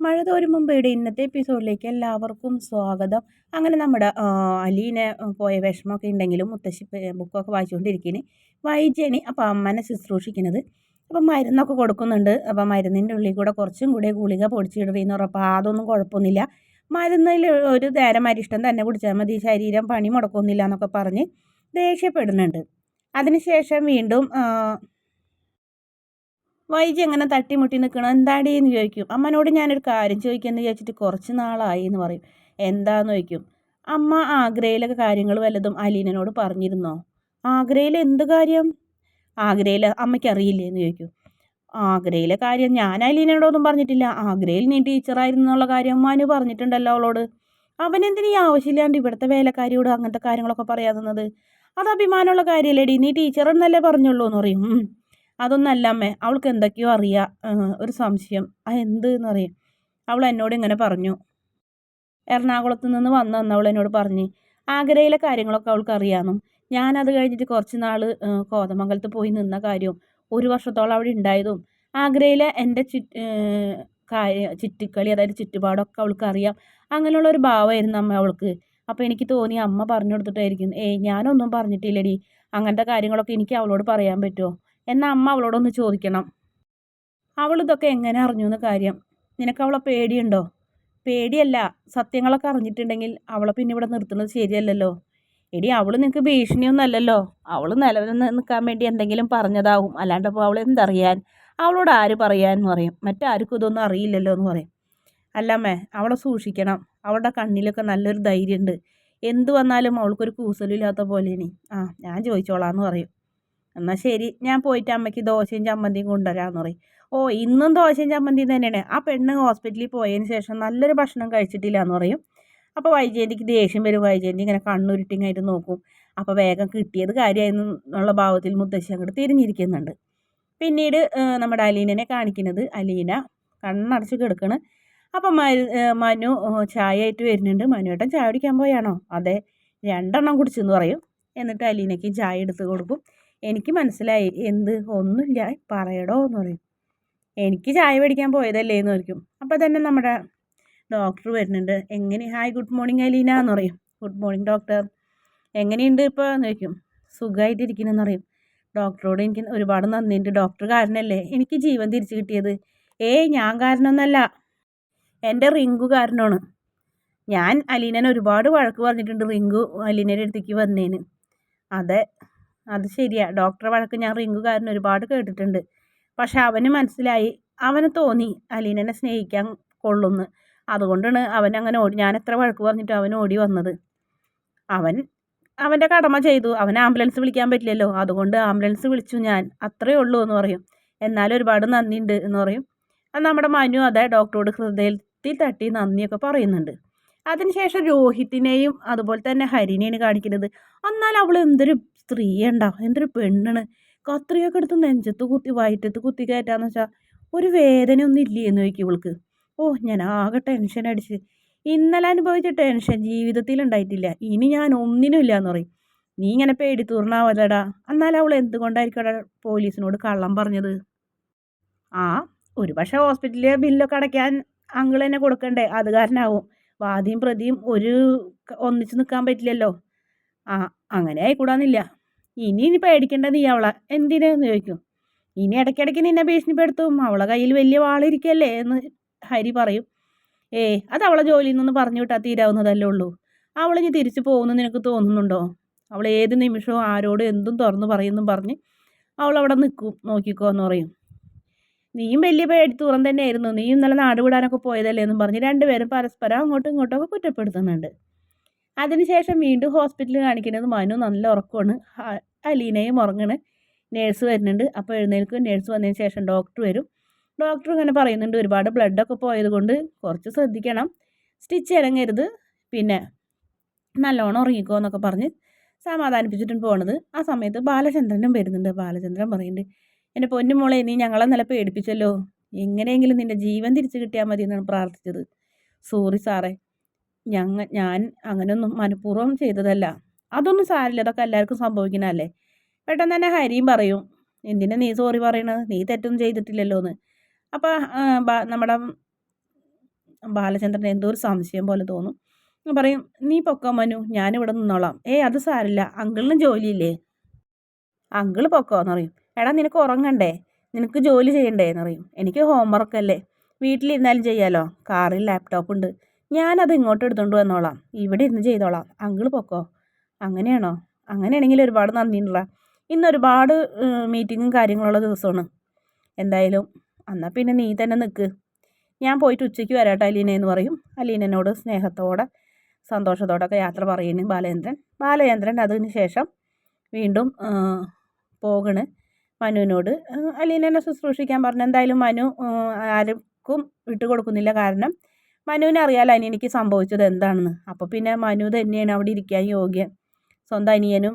മഴ തോരും മുമ്പയുടെ ഇന്നത്തെ എപ്പിസോഡിലേക്ക് എല്ലാവർക്കും സ്വാഗതം. അങ്ങനെ നമ്മുടെ അലീനെ പോയ വിഷമമൊക്കെ ഉണ്ടെങ്കിലും മുത്തശ്ശി ബുക്കൊക്കെ വായിച്ചുകൊണ്ടിരിക്കുന്നത് വായിച്ചാണ് അപ്പോൾ അമ്മനെ ശുശ്രൂഷിക്കുന്നത്. അപ്പം മരുന്നൊക്കെ കൊടുക്കുന്നുണ്ട്. അപ്പം മരുന്നിന്റെ ഉള്ളിൽ കൂടെ കുറച്ചും കൂടെ ഗുളിക പൊടിച്ചിടുന്നതെന്ന് ഉറപ്പം. അതൊന്നും കുഴപ്പമൊന്നുമില്ല. മരുന്നിൽ ഒരു നേരം അരിഷ്ടം തന്നെ കുടിച്ചാൽ മതി. ശരീരം പണി മുടക്കൊന്നുമില്ല എന്നൊക്കെ പറഞ്ഞ് ദേഷ്യപ്പെടുന്നുണ്ട്. അതിനുശേഷം വീണ്ടും വൈജി അങ്ങനെ തട്ടിമുട്ടി നിൽക്കണം എന്താടി എന്ന് ചോദിക്കും. അമ്മനോട് ഞാനൊരു കാര്യം ചോദിക്കുമെന്ന് ചോദിച്ചിട്ട് കുറച്ച് നാളായി എന്ന് പറയും. എന്താന്ന് ചോദിക്കും. അമ്മ ആഗ്രയിലൊക്കെ കാര്യങ്ങൾ വല്ലതും അലീനനോട് പറഞ്ഞിരുന്നോ? ആഗ്രയിൽ എന്ത് കാര്യം? ആഗ്രയിൽ അമ്മയ്ക്ക് അറിയില്ലേ എന്ന് ചോദിക്കും. ആഗ്രയിലെ കാര്യം ഞാൻ അലീനയോടൊന്നും പറഞ്ഞിട്ടില്ല. ആഗ്രയിൽ നീ ടീച്ചറായിരുന്നു എന്നുള്ള കാര്യം മനു പറഞ്ഞിട്ടുണ്ടല്ലോ അവളോട്. അവനെന്തിനീ ആവശ്യമില്ലാണ്ട് ഇവിടുത്തെ വേലക്കാരിയോട് അങ്ങനത്തെ കാര്യങ്ങളൊക്കെ പറയാതുന്നത് അത് അഭിമാനമുള്ള കാര്യമല്ലേടി. നീ ടീച്ചർ എന്നല്ലേ പറഞ്ഞുള്ളൂ എന്ന് പറയും അതൊന്നല്ല അമ്മേ. അവൾക്ക് എന്തൊക്കെയോ അറിയാം. ഒരു സംശയം. ആ എന്ത് എന്നറിയാം അവൾ എന്നോട് ഇങ്ങനെ പറഞ്ഞു. എറണാകുളത്ത് നിന്ന് വന്നെന്ന് അവൾ എന്നോട് പറഞ്ഞു ആഗ്രയിലെ കാര്യങ്ങളൊക്കെ അവൾക്ക് അറിയാമെന്നും. ഞാനത് കഴിഞ്ഞിട്ട് കുറച്ച് നാൾ കോതമംഗലത്ത് പോയി നിന്ന കാര്യവും ഒരു വർഷത്തോളം അവിടെ ഉണ്ടായതും ആഗ്രയിലെ എന്റെ ചു കാര്യ ചുറ്റിക്കളി അതായത് ചുറ്റുപാടൊക്കെ അവൾക്ക് അറിയാം. അങ്ങനെയുള്ള ഒരു ഭാവമായിരുന്നു അമ്മ അവൾക്ക്. അപ്പോൾ എനിക്ക് തോന്നി അമ്മ പറഞ്ഞു കൊടുത്തിട്ടായിരിക്കും. ഏയ് ഞാനൊന്നും പറഞ്ഞിട്ടില്ലടി. അങ്ങനത്തെ കാര്യങ്ങളൊക്കെ എനിക്ക് അവളോട് പറയാൻ പറ്റുമോ? എന്നാൽ അമ്മ അവളോടൊന്ന് ചോദിക്കണം. അവൾ ഇതൊക്കെ എങ്ങനെ അറിഞ്ഞു എന്ന് കാര്യം. നിനക്ക് അവളെ പേടിയുണ്ടോ? പേടിയല്ല. സത്യങ്ങളൊക്കെ അറിഞ്ഞിട്ടുണ്ടെങ്കിൽ അവളെ പിന്നെ ഇവിടെ നിർത്തുന്നത് ശരിയല്ലല്ലോ. എടി അവൾ നിനക്ക് ഭീഷണിയൊന്നും അല്ലല്ലോ. അവൾ നിലവിൽ നിൽക്കാൻ വേണ്ടി എന്തെങ്കിലും പറഞ്ഞതാവും. അല്ലാണ്ട് അപ്പോൾ അവൾ എന്തറിയാൻ? അവളോട് ആര് പറയാൻ എന്ന് പറയും? മറ്റാർക്കും ഇതൊന്നും അറിയില്ലല്ലോ എന്ന് പറയും. അല്ലമ്മേ അവളെ സൂക്ഷിക്കണം. അവളുടെ കണ്ണിലൊക്കെ നല്ലൊരു ധൈര്യമുണ്ട്. എന്ത് വന്നാലും അവൾക്കൊരു കൂസലില്ലാത്ത ഇനി ആ ഞാൻ ചോദിച്ചോളാം എന്ന് പറയും. എന്നാൽ ശരി ഞാൻ പോയിട്ട് അമ്മയ്ക്ക് ദോശയും ചമ്മന്തിയും കൊണ്ടുവരാമെന്ന് പറയും. ഓ ഇന്നും ദോശയും ചമ്മന്തിയും തന്നെയാണ്. ആ പെണ്ണ് ഹോസ്പിറ്റലിൽ പോയതിന് ശേഷം നല്ലൊരു ഭക്ഷണം കഴിച്ചിട്ടില്ല എന്ന് പറയും. അപ്പോൾ വൈജയന്തിക്ക് ദേഷ്യം വരും. വൈജയന്തി ഇങ്ങനെ കണ്ണുരുട്ടിങ്ങായിട്ട് നോക്കും. അപ്പോൾ വേഗം കിട്ടിയത് കാര്യമായിരുന്നു എന്നുള്ള ഭാവത്തിൽ മുത്തശ്ശി അങ്ങോട്ട് തിരിഞ്ഞിരിക്കുന്നുണ്ട്. പിന്നീട് നമ്മുടെ അലീനനെ കാണിക്കുന്നത് അലീന കണ്ണടച്ച് കിടക്കണ്. അപ്പം മനു ചായ ആയിട്ട് വരുന്നുണ്ട്. മനുവേട്ടൻ ചായ കുടിക്കാൻ പോയാണോ? അതെ രണ്ടെണ്ണം കുടിച്ചെന്ന് പറയും. എന്നിട്ട് അലീനയ്ക്ക് ചായ എടുത്ത് കൊടുക്കും. എനിക്ക് മനസ്സിലായി. എന്ത്? ഒന്നുമില്ല. പറയടോ എന്ന് പറയും. എനിക്ക് ചായ മേടിക്കാൻ പോയതല്ലേ എന്ന് പറയും. അപ്പോൾ തന്നെ നമ്മുടെ ഡോക്ടർ വരുന്നുണ്ട്. എങ്ങനെ? ഹായ് ഗുഡ് മോർണിംഗ് അലീന എന്ന് പറയും. Good morning doctor. എങ്ങനെയുണ്ട് ഇപ്പോൾ എന്ന് ചോദിക്കും. സുഖമായിട്ടിരിക്കണമെന്ന് പറയും. ഡോക്ടറോട് എനിക്ക് ഒരുപാട് നന്ദിയുണ്ട്. ഡോക്ടർ കാരണമല്ലേ എനിക്ക് ജീവൻ തിരിച്ചു കിട്ടിയത്. ഏയ് ഞാൻ കാരണമൊന്നല്ല എന്റെ റിങ്കു കാരണമാണ് ഞാൻ അലീനനെ ഒരുപാട് വഴക്ക് പറഞ്ഞിട്ടുണ്ട്. റിങ്കു അലീനയുടെ അടുത്തേക്ക് വന്നേന്. അതെ. അത് ശരിയാണ് ഡോക്ടറെ വഴക്ക് ഞാൻ റിങ്കുകാരൻ ഒരുപാട് കേട്ടിട്ടുണ്ട്. പക്ഷെ അവന് മനസ്സിലായി. അവന് തോന്നി അലീനനെ സ്നേഹിക്കാൻ കൊള്ളുന്നു. അതുകൊണ്ടാണ് അവൻ അങ്ങനെ ഓടി ഞാൻ എത്ര വഴക്ക് പറഞ്ഞിട്ട് അവൻ ഓടി വന്നത്. അവൻ അവന്റെ കടമ ചെയ്തു. അവൻ ആംബുലൻസ് വിളിക്കാൻ പറ്റില്ലല്ലോ. അതുകൊണ്ട് ആംബുലൻസ് വിളിച്ചു ഞാൻ. അത്രയേ ഉള്ളൂ എന്ന് പറയും. എന്നാലും ഒരുപാട് നന്ദിയുണ്ട് എന്ന് പറയും. നമ്മുടെ മനു അതെ ഡോക്ടറോട് ഹൃദയത്തിൽ തട്ടി നന്ദിയൊക്കെ പറയുന്നുണ്ട്. അതിനുശേഷം രോഹിത്തിനെയും അതുപോലെ തന്നെ ഹരിനെയാണ് കാണിക്കുന്നത്. എന്നാൽ അവൾ എന്തൊരു സ്ത്രീയുണ്ടാ? ഒരു പെണ്ണാണ്. കത്രിയൊക്കെ എടുത്ത് നെഞ്ചത്ത് കുത്തി വയറ്റത്ത് കുത്തി കയറ്റാന്ന് വെച്ചാൽ ഒരു വേദനയൊന്നും ഇല്ലേന്ന് ചോദിക്കും ഇവൾക്ക്. ഓ ഞാൻ ആകെ ടെൻഷൻ അടിച്ച്. ഇന്നലെ അനുഭവിച്ച ടെൻഷൻ ജീവിതത്തിൽ ഉണ്ടായിട്ടില്ല. ഇനി ഞാൻ ഒന്നിനും ഇല്ല എന്ന് പറയും. നീ ഇങ്ങനെ പേടി തൂർണാവല്ലടാ എന്നാൽ അവൾ എന്തുകൊണ്ടായിരിക്കും പോലീസിനോട് കള്ളം പറഞ്ഞത്? ആ ഒരു പക്ഷേ ഹോസ്പിറ്റലിലെ ബില്ലൊക്കെ അടയ്ക്കാൻ അങ്കിൾ തന്നെ കൊടുക്കണ്ടേ? അത് കാരണമാവും വാദിയും പ്രതിയും ഒരു ഒന്നിച്ച് നിൽക്കാൻ പറ്റില്ലല്ലോ. ആ അങ്ങനെ ആയിക്കൂടാന്നില്ല. ഇനി ഇനി പേടിക്കേണ്ട നീ അവളെ എന്തിനെന്ന് ചോദിക്കും. ഇനി ഇടയ്ക്കിടയ്ക്ക് നിന്നെ ഭീഷണിപ്പെടുത്തും. അവളെ കയ്യിൽ വലിയ വാളിരിക്കല്ലേ എന്ന് ഹരി പറയും. ഏ അത് അവളെ ജോലിയിൽ നിന്ന് പറഞ്ഞു വിട്ടാൽ തീരാവുന്നതല്ലേ ഉള്ളൂ. അവൾ ഇനി തിരിച്ചു പോകുന്നു നിനക്ക് തോന്നുന്നുണ്ടോ? അവൾ ഏത് നിമിഷവും ആരോട് എന്തും തുറന്നു പറയുന്നു പറഞ്ഞ് അവൾ അവിടെ നിൽക്കും നോക്കിക്കോ എന്ന് പറയും. നീയും വലിയ പേടി പേടിത്തൂറം തന്നെയായിരുന്നു. നീ ഇന്നലെ നാട് വിടാനൊക്കെ പോയതല്ലേ എന്നും പറഞ്ഞ് രണ്ടുപേരും പരസ്പരം അങ്ങോട്ടും ഇങ്ങോട്ടും ഒക്കെ കുറ്റപ്പെടുത്തുന്നുണ്ട്. അതിനുശേഷം വീണ്ടും ഹോസ്പിറ്റലിൽ കാണിക്കുന്നത് മനു. നല്ല ഉറക്കമാണ്. അലീനയും ഉറങ്ങണ്. നേഴ്സ് വരുന്നുണ്ട്. അപ്പോൾ എഴുന്നേൽക്കും. നേഴ്സ് വന്നതിന് ശേഷം ഡോക്ടർ വരും. ഡോക്ടർ ഇങ്ങനെ പറയുന്നുണ്ട്. ഒരുപാട് ബ്ലഡൊക്കെ പോയത് കൊണ്ട് കുറച്ച് ശ്രദ്ധിക്കണം. സ്റ്റിച്ച് ഇറങ്ങരുത്. പിന്നെ നല്ലോണം ഉറങ്ങിക്കോ എന്നൊക്കെ പറഞ്ഞ് സമാധാനിപ്പിച്ചിട്ടും പോണത്. ആ സമയത്ത് ബാലചന്ദ്രനും വരുന്നുണ്ട്. ബാലചന്ദ്രൻ പറയുന്നുണ്ട് എന്റെ പൊന്നുമോളെ നീ ഞങ്ങളെ നില പേടിപ്പിച്ചല്ലോ. എങ്ങനെയെങ്കിലും നിന്റെ ജീവൻ തിരിച്ചു കിട്ടിയാൽ മതി എന്നാണ് പ്രാർത്ഥിച്ചത്. സോറി സാറേ. ഞങ്ങ ഞാൻ അങ്ങനെയൊന്നും മനഃപൂർവം ചെയ്തതല്ല. അതൊന്നും സാരില്ല അതൊക്കെ എല്ലാവർക്കും സംഭവിക്കുന്നതല്ലേ? പെട്ടെന്ന് തന്നെ ഹരിയും പറയും എന്തിനാ നീ സോറി പറയണത് നീ തെറ്റൊന്നും ചെയ്തിട്ടില്ലല്ലോ എന്ന് അപ്പോൾ നമ്മുടെ ബാലചന്ദ്രൻ എന്തോ ഒരു സംശയം പോലെ തോന്നും. പറയും നീ പൊക്കോ മനു ഞാനിവിടെ നിന്നോളാം. ഏയ് അത് സാരില്ല അങ്കിളിന് ജോലിയില്ലേ? അങ്കിൾ പൊക്കോ എന്ന് പറയും. എടാ നിനക്ക് ഉറങ്ങണ്ടേ? നിനക്ക് ജോലി ചെയ്യണ്ടേ എന്ന് പറയും. എനിക്ക് ഹോംവർക്ക് അല്ലേ? വീട്ടിലിരുന്നാലും ചെയ്യാലോ? കാറിൽ ലാപ്ടോപ്പ് ഉണ്ട്. ഞാനത് ഇങ്ങോട്ട് എടുത്തുകൊണ്ട് വന്നോളാം. ഇവിടെ ഇരുന്ന് ചെയ്തോളാം. അങ്കിൾ പൊക്കോ? അങ്ങനെയാണോ? അങ്ങനെയാണെങ്കിൽ ഒരുപാട് നന്ദിയുണ്ടല്ലോ. ഇന്ന് ഒരുപാട് മീറ്റിങ്ങും കാര്യങ്ങളുള്ള ദിവസമാണ്. എന്തായാലും എന്നാൽ പിന്നെ നീ തന്നെ നിൽക്ക് ഞാൻ പോയിട്ട് ഉച്ചയ്ക്ക് വരാട്ടെ അലീന എന്ന് പറയും. അലീനനോട് സ്നേഹത്തോടെ സന്തോഷത്തോടൊക്കെ യാത്ര പറയുന്നു ബാലചന്ദ്രൻ ബാലചന്ദ്രൻ അതിന് ശേഷം വീണ്ടും പോകണ് മനുവിനോട്. അലീനനെ ശുശ്രൂഷിക്കാൻ പറഞ്ഞു. എന്തായാലും മനു ആർക്കും വിട്ടുകൊടുക്കുന്നില്ല കാരണം മനുവിനെ അറിയാലോ അനിയനിക്ക് സംഭവിച്ചത് എന്താണെന്ന്. അപ്പോൾ പിന്നെ മനു തന്നെയാണ് അവിടെ ഇരിക്കാൻ യോഗ്യൻ. സ്വന്തം അനിയനും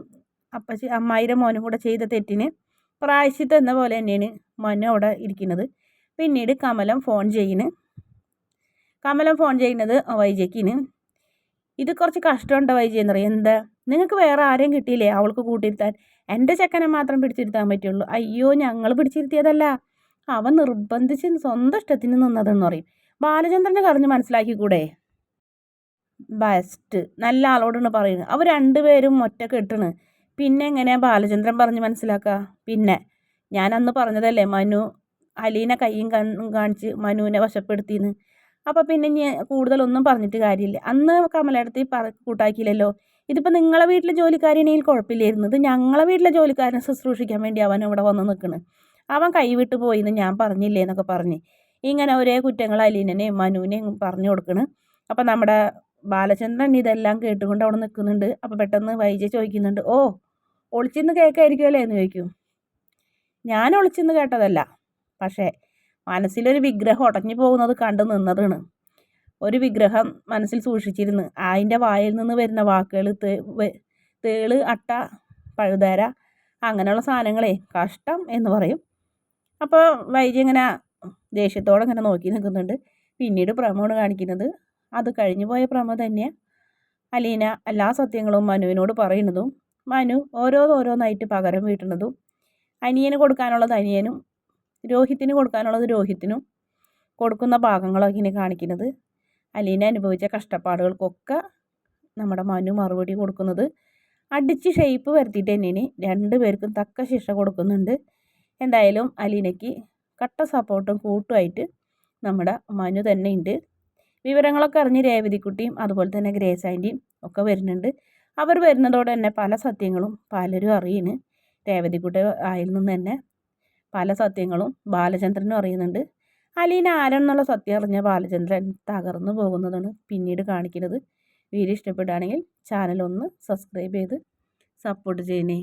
അപ്പച്ചി അമ്മായിരം മോനും കൂടെ ചെയ്ത തെറ്റിന് പ്രായശ്ചിത്തം എന്ന പോലെ തന്നെയാണ് മനു അവിടെ ഇരിക്കുന്നത്. പിന്നീട് കമലം ഫോൺ ചെയ്യുന്നു. കമലം ഫോൺ ചെയ്യുന്നത് വൈജയ്ക്കിന്. ഇത് കുറച്ച് കഷ്ടമുണ്ടോ വൈജി എന്ന് പറയും. എന്താ? നിങ്ങൾക്ക് വേറെ ആരെയും കിട്ടിയില്ലേ? അവൾക്ക് കൂട്ടിയിരുത്താൻ. എന്റെ ചെക്കനെ മാത്രം പിടിച്ചിരുത്താൻ പറ്റുള്ളൂ. അയ്യോ ഞങ്ങൾ പിടിച്ചിരുത്തിയതല്ല. അവൻ നിർബന്ധിച്ച് സ്വന്തം ഇഷ്ടത്തിന് നിന്നതെന്ന് പറയും. ബാലചന്ദ്രനെ കറിഞ്ഞ് മനസ്സിലാക്കിക്കൂടെ? ബെസ്റ്റ് നല്ല ആളോടാണ് പറയുന്നത്. അവർ രണ്ടുപേരും ഒറ്റ കെട്ടണ് പിന്നെ എങ്ങനെയാ ബാലചന്ദ്രൻ പറഞ്ഞ് മനസ്സിലാക്കുക പിന്നെ ഞാൻ അന്ന് പറഞ്ഞതല്ലേ മനു അലീനെ കയ്യും കണ്ണും കാണിച്ച് മനുവിനെ വശപ്പെടുത്തിയെന്ന് അപ്പോൾ പിന്നെ ഇനി കൂടുതലൊന്നും പറഞ്ഞിട്ട് കാര്യമില്ല. അന്ന് കമലയിടത്ത് പറ കൂട്ടാക്കിയില്ലല്ലോ. ഇതിപ്പോൾ നിങ്ങളെ വീട്ടിലെ ജോലിക്കാരനെങ്കിൽ കുഴപ്പമില്ലായിരുന്നു. ഇത് ഞങ്ങളെ വീട്ടിലെ ജോലിക്കാരനെ ശുശ്രൂഷിക്കാൻ വേണ്ടി അവൻ ഇവിടെ വന്ന് നിൽക്കണ് അവൻ കൈവിട്ട് പോയിന്ന് ഞാൻ പറഞ്ഞില്ലേ എന്നൊക്കെ പറഞ്ഞ്. ഇങ്ങനെ ഒരേ കുറ്റങ്ങൾ അലീനനെയും മനുവിനെയും പറഞ്ഞു കൊടുക്കണ്. അപ്പം നമ്മുടെ ബാലചന്ദ്രൻ ഇതെല്ലാം കേട്ടുകൊണ്ട് അവിടെ നിൽക്കുന്നുണ്ട്. അപ്പോൾ പെട്ടെന്ന് വൈജ ചോദിക്കുന്നുണ്ട് ഓ ഒളിച്ചിന്ന് കേൾക്കായിരിക്കുമല്ലേ എന്ന് ചോദിക്കും. ഞാൻ ഒളിച്ചിന്ന് കേട്ടതല്ല. പക്ഷേ മനസ്സിലൊരു വിഗ്രഹം ഉടഞ്ഞു പോകുന്നത് കണ്ടു നിന്നതാണ്. ഒരു വിഗ്രഹം മനസ്സിൽ സൂക്ഷിച്ചിരുന്നു അതിന്റെ വായിൽ നിന്ന് വരുന്ന വാക്കുകൾ തേൾ അട്ട പഴുതാര അങ്ങനെയുള്ള സാധനങ്ങളെ കഷ്ടം എന്ന് പറയും. അപ്പോൾ വൈജി ഇങ്ങനെ ദേഷ്യത്തോടെ അങ്ങനെ നോക്കി നിൽക്കുന്നുണ്ട്. പിന്നീട് പ്രമോണ് കാണിക്കുന്നത് അത് കഴിഞ്ഞു പോയ പ്രമോ തന്നെ അലീന എല്ലാ സത്യങ്ങളും മനുവിനോട് പറയുന്നതും മനു ഓരോന്നോരോന്നായിട്ട് പകരം വീട്ടുന്നതും അനിയന് കൊടുക്കാനുള്ളത് അനിയനും രോഹിത്തിന് കൊടുക്കാനുള്ളത് രോഹിത്തിനും കൊടുക്കുന്ന ഭാഗങ്ങളൊക്കെ ഇനി കാണിക്കുന്നത്. അലീന അനുഭവിച്ച കഷ്ടപ്പാടുകൾക്കൊക്കെ നമ്മുടെ മനു മറുപടി കൊടുക്കുന്നത് അടിച്ച് ഷേപ്പ് വരുത്തിയിട്ട് തന്നെയാണ്. രണ്ടുപേർക്കും തക്ക ശിക്ഷ കൊടുക്കുന്നുണ്ട്. എന്തായാലും അലീനയ്ക്ക് കട്ട സപ്പോർട്ടും കൂട്ടുമായിട്ട് നമ്മുടെ മനു തന്നെ ഉണ്ട് വിവരങ്ങളൊക്കെ അറിഞ്ഞ് രേവതിക്കുട്ടിയും അതുപോലെ തന്നെ ഗ്രേസ് ആന്റിയും ഒക്കെ വരുന്നുണ്ട്. അവർ വരുന്നതോടെ തന്നെ പല സത്യങ്ങളും പലരും അറിയുന്നു. രേവതിക്കുട്ടി ആയിൽ നിന്ന് തന്നെ പല സത്യങ്ങളും ബാലചന്ദ്രനും അറിയുന്നുണ്ട്. അലീന ആരെന്നുള്ള സത്യം അറിഞ്ഞ ബാലചന്ദ്രൻ തകർന്നു പോകുന്നതാണ് പിന്നീട് കാണിക്കുന്നത്. വീഡിയോ ഇഷ്ടപ്പെടുകയാണെങ്കിൽ ചാനൽ ഒന്ന് സബ്സ്ക്രൈബ് ചെയ്ത് സപ്പോർട്ട് ചെയ്യണേ.